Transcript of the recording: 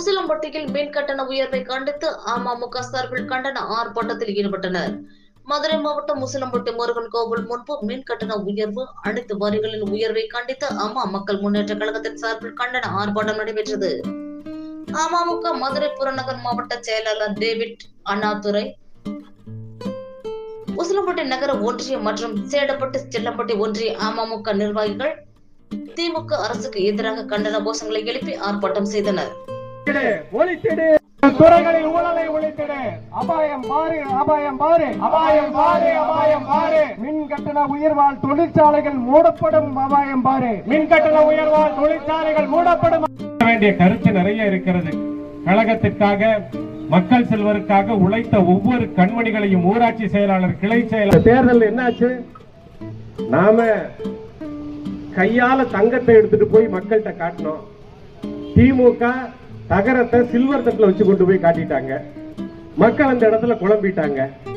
உசிலம்பட்டியில் மின் கட்டண உயர்வை கண்டித்து அமமுக சார்பில் கண்டன ஆர்ப்பாட்டத்தில் ஈடுபட்டனர். மதுரை மாவட்டம் முசிலம்பட்டி முருகன் கோவில் முன்பு மின் கட்டண உயர்வு அனைத்து வரிகளின் உயர்வை கண்டித்து அம்மா மக்கள் முன்னேற்ற கழகத்தின் சார்பில் கண்டன ஆர்ப்பாட்டம் நடைபெற்றது. அமமுக மதுரை புறநகர் மாவட்ட செயலாளர் டேவிட் அண்ணாதுரை உசிலம்பட்டி நகர ஒன்றியம் மற்றும் சேடப்பட்டு செல்லம்பட்டி ஒன்றிய அமமுக நிர்வாகிகள் திமுக அரசுக்கு எதிராக கண்டன கோஷங்களை எழுப்பி ஆர்ப்பாட்டம் செய்தனர். ஒழித்திடு துறைகளில் ஊழலை ஒழித்திடு. அபாயம் பாரு அபாயம் பாரு. அபாயம் பாரு அபாயம் பாரு. மின் கட்டண உயர்வால் தொழிற்சாலைகள் மூடப்படும் அபாயம் பாரு. மின் கட்டண உயர்வால் தொழிற்சாலைகள் மூடப்படும். வேண்டிய கருத்து நிறைய இருக்கிறது. கழகத்திற்காக மக்கள் செல்வதற்காக உழைத்த ஒவ்வொரு கண்மணிகளையும் ஊராட்சி செயலாளர் கிளை செயலாளர். தேர்தல் என்னாச்சு? நாம கையால தங்கத்தை எடுத்துட்டு போய் மக்கள்கிட்ட காட்டினோம் திமுக தகரத்தை சில்வர் தட்டில் வச்சு கொண்டு போய் காட்டிட்டாங்க. மக்கள் அந்த இடத்துல குழம்பிட்டாங்க.